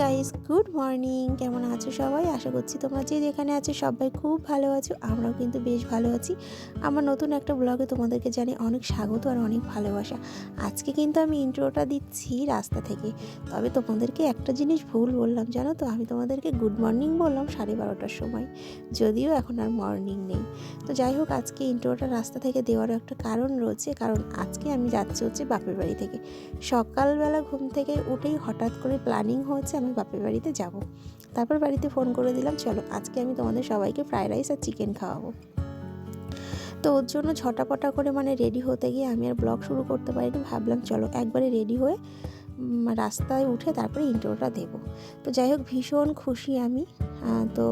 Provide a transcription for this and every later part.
Guys good morning. কেমন আছো সবাই? আশা করছি তোমরা যে যেখানে আছো সবাই খুব ভালো আছো, আমরাও কিন্তু বেশ ভালো আছি। আমার নতুন একটা ব্লগে তোমাদেরকে জানি অনেক স্বাগত আর অনেক ভালোবাসা। আজকে কিন্তু আমি ইন্ট্রোটা দিচ্ছি রাস্তা থেকে। তবে তোমাদেরকে একটা জিনিস ভুল বললাম, জানো তো? আমি তোমাদেরকে গুড মর্নিং বললাম সাড়ে বারোটার সময়। যদিও এখন আর মর্নিং নেই। তো যাই হোক, আজকে ইন্ট্রোটা রাস্তা থেকে দেওয়ারও একটা কারণ রয়েছে। কারণ আজকে আমি যাচ্ছি হচ্ছে বাপের বাড়ি থেকে। সকালবেলা ঘুম থেকে উঠেই হঠাৎ করে প্ল্যানিং হয়েছে আমি বাপের বাড়িতে যাব। তারপর বাড়িতে ফোন করে দিলাম, চলো, আজকে আমি তোমাদের সবাইকে ফ্রায়েড রাইস আর চিকেন খাওয়াবো। তো ওর জন্য ছটাপটা করে মানে রেডি হতে গিয়ে আমি আর ব্লগ শুরু করতে পারিনি, ভাবলাম চলো একবারে রেডি হয়ে রাস্তায় উঠে তারপরে ইন্টারভিউটা দেবো। তো যাই হোক, ভীষণ খুশি আমি। তো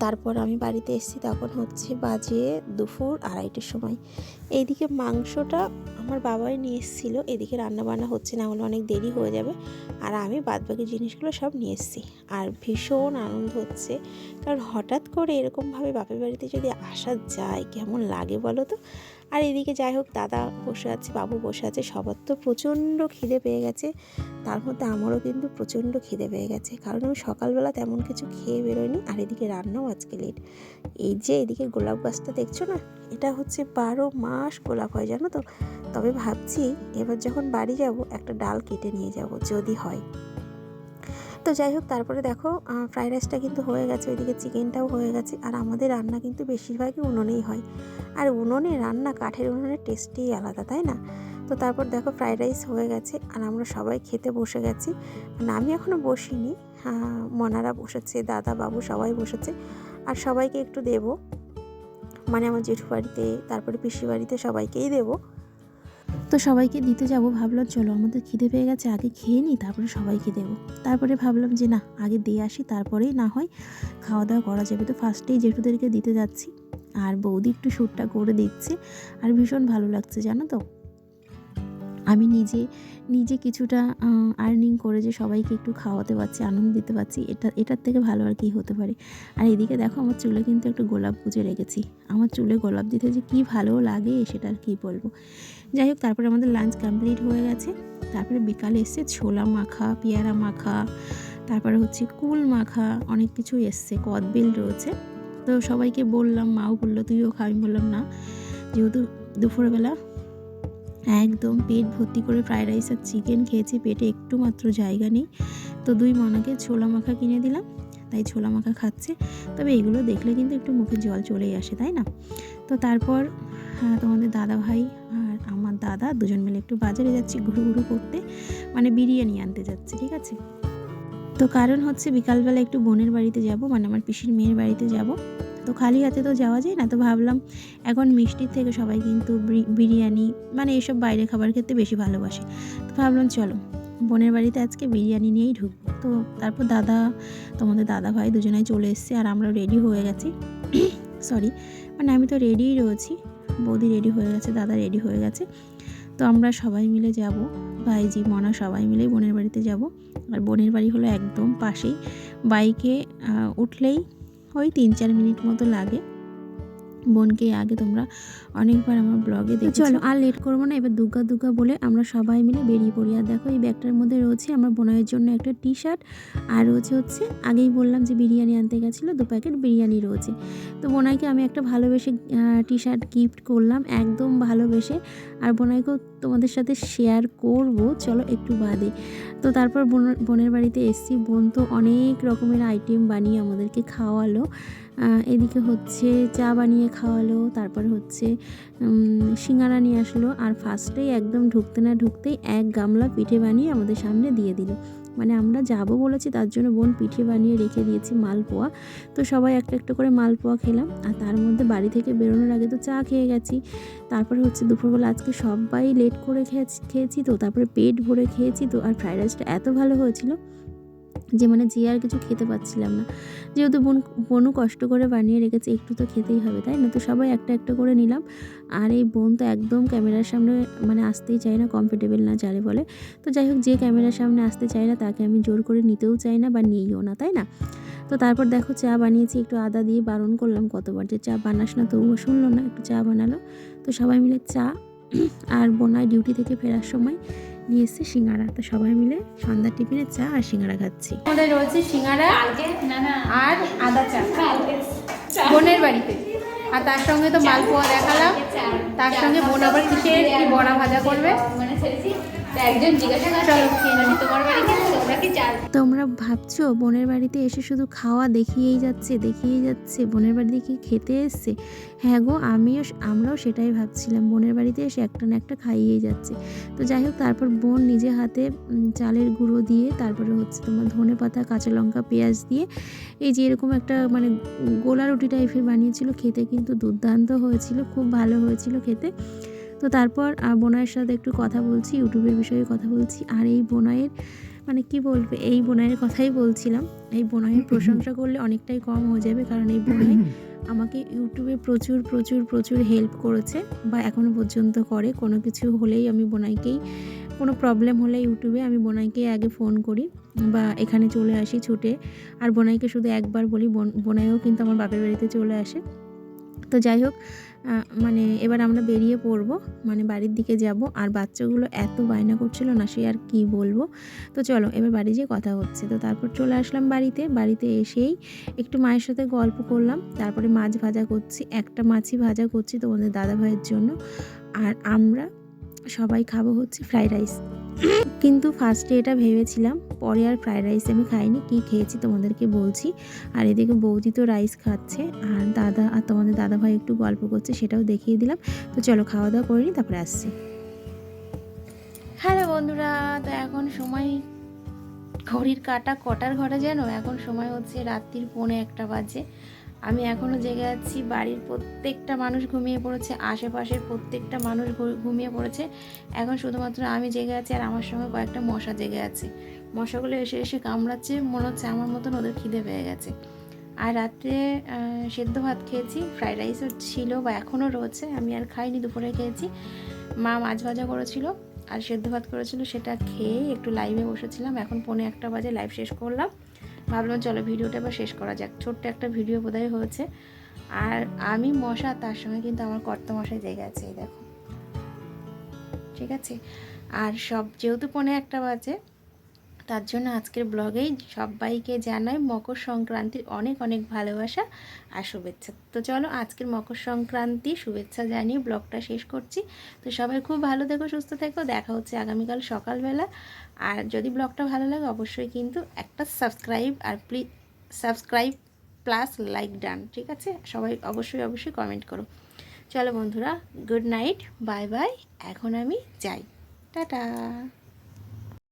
তারপর আমি বাড়িতে এসেছি তখন হচ্ছে বাজে দুপুর আড়াইটের সময়। এইদিকে মাংসটা আমার বাবাই নিয়ে এসেছিল, এদিকে রান্নাবান্না হচ্ছে না হলে অনেক দেরি হয়ে যাবে। আর আমি বাদবাকি জিনিসগুলো সব নিয়ে এসেছি। আর ভীষণ আনন্দ হচ্ছে, কারণ হঠাৎ করে এরকমভাবে বাপের বাড়িতে যদি আসা যায়, কেমন লাগে বলো তো? আর এদিকে যাই হোক, দাদা বসে আছে, বাবু বসে আছে, সবার তো প্রচণ্ড খিদে পেয়ে গেছে। তার মধ্যে আমারও কিন্তু প্রচণ্ড খিদে পেয়ে গেছে, কারণ আমি সকালবেলা তেমন কিছু খেয়ে বেরোয়নি, আর এদিকে রান্নাও আজকে লেট এই যে এদিকে গোলাপ গাছটা দেখছ না? এটা হচ্ছে বারো মাস গোলাপ হয়, জানো তো? তবে ভাবছি এবার যখন বাড়ি যাব, একটা ডাল কেটে নিয়ে যাব, যদি হয়। তো যাই হোক, তারপরে দেখো ফ্রাইড রাইসটা কিন্তু হয়ে গেছে, ওইদিকে চিকেনটাও হয়ে গেছে, আর আমাদের রান্না কিন্তু বেশিরভাগই উনুনেই হয়। আর উনুনে রান্না কাঠের উনুনের টেস্টেই আলাদা, তাই না? তো তারপর দেখো ফ্রাইড রাইস হয়ে গেছে, আর আমরা সবাই খেতে বসে গেছি। মানে আমি এখনও বসিনি মনারা বসেছে, দাদা বাবু সবাই বসেছে, আর সবাইকে একটু দেবো। মানে আমার জেঠু বাড়িতে, তারপরে পিসি বাড়িতে সবাইকেই দেবো। তো সবাইকে দিতে যাব, ভাবলাম চলো আমাদের খিদে পেয়ে গেছে, আগে খেয়ে নিই, তারপরে সবাইকে দেবো তারপরে ভাবলাম যে না, আগে দিয়ে আসি, তারপরেই না হয় খাওয়া দাওয়া করা যাবে। তো ফার্স্টেই জেঠুদেরকে দিতে যাচ্ছি, আর বৌদি একটু শ্যুটটা করে দিচ্ছে আর ভীষণ ভালো লাগছে, জানো তো? আমি নিজে নিজে কিছুটা আর্নিং করে যে সবাইকে একটু খাওয়াতে পারছি, আনন্দ দিতে পারছি, এটা, এটার থেকে ভালো আর কি হতে পারে। আর এদিকে দেখো আমার চুলে কিন্তু একটু গোলাপ গুজে রেখেছি। আমার চুলে গোলাপ দিতে যে কী ভালো লাগে সেটা আর কী বলব। যাই হোক, তারপরে আমাদের লাঞ্চ কমপ্লিট হয়ে গেছে। তারপরে বিকালে এসছে ছোলা মাখা, পেয়ারা মাখা, তারপরে হচ্ছে কুল মাখা, অনেক কিছু এসছে কদবেল রয়েছে। তো সবাইকে বললাম, মাও বলল, তুইও খা, আমি বললাম না। যেহেতু দুপুরবেলা একদম পেট ভর্তি করে ফ্রাইড রাইস আর চিকেন খেয়েছি, পেটে একটু মাত্র জায়গা নেই। তো দুই মনাকে ছোলা মাখা কিনে দিলাম, তাই ছোলা মাখা খাচ্ছে। তবে এগুলো দেখলে কিন্তু একটু মুখে জল চলেই আসে, তাই না? তো তারপর তোমাদের দাদা ভাই আর আমার দাদা দুজন মিলে একটু বাজারে যাচ্ছি ঘুরু ঘুরু করতে। মানে বিরিয়ানি আনতে যাচ্ছে, ঠিক আছে? তো কারণ হচ্ছে বিকালবেলা একটু বোনের বাড়িতে যাব মানে আমার পিসির মেয়ের বাড়িতে যাব। তো খালি হাতে তো যাওয়া যায় না, তো ভাবলাম এখন মিষ্টির থেকে সবাই কিন্তু বিরিয়ানি মানে এসব বাইরে খাবার খেতে বেশি ভালোবাসে। তো ভাবলাম চলো, বোনের বাড়িতে আজকে বিরিয়ানি নিয়েই ঢুকবো। তো তারপর দাদা, তোমাদের দাদা ভাই দুজনাই চলে এসছে আর আমরা রেডি হয়ে গেছি। সরি মানে আমি তো রেডিই রয়েছি, বৌদি রেডি হয়ে গেছে, দাদা রেডি হয়ে গেছে। তো আমরা সবাই মিলে যাব, ভাইজি, মনা সবাই মিলে বোনের বাড়িতে যাব। আর বোনের বাড়ি হলো একদম পাশেই। বাইকে উঠলেই ওই তিন চার মিনিট মতো লাগে। বোনকে আগে তোমরা অনেকবার আমার ব্লগে দেখো চলো আর লেট করব না, এবার দুর্গা দুর্গা বলে আমরা সবাই মিলে বেরিয়ে পড়ি। আর দেখো এই ব্যাগটার মধ্যে রয়েছে আমার বোনের জন্য একটা টি শার্ট আর রয়েছে হচ্ছে, আগেই বললাম যে বিরিয়ানি আনতে গেছিল, দু প্যাকেট বিরিয়ানি রয়েছে। তো বোনাইকে আমি একটা ভালোবেসে টি শার্ট গিফট করলাম, একদম ভালোবেসে। আর বোনাইকেও তোমাদের সাথে শেয়ার করব। চলো একটু বাদে। তো তারপর বোন- বোনের বাড়িতে এসছি। বোন তো অনেক রকমের আইটেম বানিয়ে আমাদেরকে খাওয়ালো। এদিকে হচ্ছে চা বানিয়ে খাওয়ালো, তারপর হচ্ছে সিঙ্গারা নিয়ে আসলো। আর ফার্স্টেই একদম ঢুকতে না ঢুকতেই এক গামলা পিঠে বানিয়ে আমাদের সামনে দিয়ে দিল। মানে আমরা যাব বলেছি, তার জন্য বোন পিঠে বানিয়ে রেখে দিয়েছি মালপোয়া। তো সবাই একটা একটা করে মালপোয়া খেলাম, আর তার মধ্যে বাড়ি থেকে বেরোনোর আগে তো চা খেয়ে গেছি। তারপরে হচ্ছে দুপুরবেলা আজকে সবাই লেট করে খেয়েছি খেয়েছি তো, তারপরে পেট ভরে খেয়েছি তো, আর ফ্রাইড রাইসটা এত ভালো হয়েছিল। যে মানে যে আর কিছু খেতে পাচ্ছিলাম না। যেহেতু বোন বোনও কষ্ট করে বানিয়ে রেখেছে, একটু তো খেতেই হবে, তাই না? তো সবাই একটা একটা করে নিলাম। আর এই বোন তো একদম ক্যামেরার সামনে মানে আসতেই চায় না কমফোর্টেবল না যারে বলে। তো যাই হোক, যে ক্যামেরার সামনে আসতে চায় না, তাকে আমি জোর করে নিতেও চাই না বা নিইও না, তাই না? তো তারপর দেখো চা বানিয়েছি, একটু আদা দিয়ে বারণ করলাম কতবার যে চা বানাস না, তবুও শুনলো না, একটু চা বানালো। তো সবাই মিলে চা আর বোনায় ডিউটি থেকে ফেরার সময় নিয়ে এসছে সিঙ্গারা। তো সবাই মিলে সন্ধ্যা টিফিনে চা আর সিঙ্গারা খাচ্ছি। আমাদের রয়েছে সিঙ্গারা আর আদা চা। বোনের বাড়িতে। আর তার সঙ্গে তো মালপোয়া দেখালাম। তার সঙ্গে বোন আবার কিসের কি বড়া ভাজা করবে? তোমার তোমরা ভাবছ বোনের বাড়িতে এসে শুধু খাওয়া দেখিয়েই যাচ্ছে দেখিয়েই যাচ্ছে, বোনের বাড়িতে কি খেতে এসছে? হ্যাঁ গো, আমিও আমরাও সেটাই ভাবছিলাম, বোনের বাড়িতে এসে একটা না একটা খাইয়েই যাচ্ছে। তো যাই হোক, তারপর বোন নিজে হাতে চালের গুঁড়ো দিয়ে, তারপরে হচ্ছে তোমার ধনে পাতা, কাঁচা লঙ্কা, পেঁয়াজ দিয়ে, এই যে এরকম একটা মানে গোলা রুটি টাইপের বানিয়েছিল, খেতে কিন্তু দুর্দান্ত হয়েছিল, খুব ভালো হয়েছিল খেতে। তো তারপর আহ, বোনাইয়ের সাথে একটু কথা বলছি ইউটিউবের বিষয়ে কথা বলছি আর এই বোনাইয়ের মানে কি বলবে এই বোনাইয়ের কথাই বলছিলাম। এই বোনাইয়ের প্রশংসা করলে অনেকটাই কম হয়ে যাবে কারণ এই বোনাই আমাকে ইউটিউবে প্রচুর প্রচুর প্রচুর হেল্প করেছে বা এখনও পর্যন্ত করে। কোনো কিছু হলেই আমি বোনাইকেই কোনো প্রবলেম হলে ইউটিউবে আমি বোনাইকেই আগে ফোন করি বা এখানে চলে আসি ছুটে। আর বোনাইকে শুধু একবার বলি বোন- বোনাইও কিন্তু আমার বাপের বাড়িতে চলে আসে। তো যাই হোক মানে এবার আমরা বেরিয়ে পড়ব মানে বাড়ির দিকে যাব। আর বাচ্চাগুলো এত বায়না করছিল না, সে আর কি বলব? তো চলো, এবার বাড়ি যেয়ে কথা হচ্ছে। তো তারপর চলে আসলাম বাড়িতে। বাড়িতে এসেই একটু মায়ের সাথে গল্প করলাম। তারপরে মাছ ভাজা করছি, একটা মাছই ভাজা করছি তোমাদের দাদা ভাইয়ের জন্য। আর আমরা সবাই খাব হচ্ছে ফ্রাইড রাইস। কিন্তু ফার্স্টে এটা ভেবেছিলাম পরে আর ফ্রায়েড রাইস আমি খাইনি, কি খেয়েছি তোমাদেরকে বলছি। আর এদিকে বৌদি তো রাইস খাচ্ছে, আর দাদা, আর তোমাদের দাদা ভাই একটু গল্প করছে, সেটাও দেখিয়ে দিলাম। তো চলো খাওয়া দাওয়া করিনি তারপরে আসছি। হ্যালো বন্ধুরা, তো এখন সময় ঘড়ির কাটা কটার ঘরে যেন? এখন সময় হচ্ছে রাত্রির পৌনে একটা বাজে। আমি এখনও জেগে আছি, বাড়ির প্রত্যেকটা মানুষ ঘুমিয়ে পড়েছে, আশেপাশের প্রত্যেকটা মানুষ ঘুমিয়ে পড়েছে। এখন শুধুমাত্র আমি জেগে আছি আর আমার সঙ্গে কয়েকটা মশা জেগে আছে। মশাগুলো এসে এসে কামড়াচ্ছে, মনে হচ্ছে আমার মতন ওদের খিদে পেয়ে গেছে। আর রাত্রে সেদ্ধ ভাত খেয়েছি, ফ্রাইড রাইসও ছিল বা এখনও রয়েছে, আমি আর খাইনি, দুপুরে খেয়েছি। মা মাছ ভাজা করেছিল আর সেদ্ধ ভাত করেছিল, সেটা খেয়ে একটু লাইভে বসেছিলাম। এখন পৌনে একটা বাজে লাইভ শেষ করলাম। ভাবলাম চলো ভিডিওটা এবার শেষ করা যাক। ছোট্ট একটা ভিডিও বোধহয় হয়েছে। আর আমি মশা, তার সঙ্গে কিন্তু আমার কর্তা মশাই জেগে আছে, এই দেখো। ঠিক আছে? আর সব যেহেতু পনে একটা বাজে, তার জন্য আজকের ব্লগেই সবাইকে জানাই মকর সংক্রান্তির অনেক অনেক ভালোবাসা আর শুভেচ্ছা। তো চলো আজকের মকর সংক্রান্তি শুভেচ্ছা জানিয়ে ব্লগটা শেষ করছি। তো সবাই খুব ভালো থেকো, সুস্থ থেকো। দেখা হচ্ছে আগামীকাল সকালবেলা। আর যদি ব্লগটা ভালো লাগে, অবশ্যই কিন্তু একটা subscribe R please subscribe plus like done, ঠিক আছে? সবাই অবশ্যই অবশ্যই কমেন্ট করো। চলো বন্ধুরা গুড নাইট বাই বাই এখন আমি যাই। টাটা!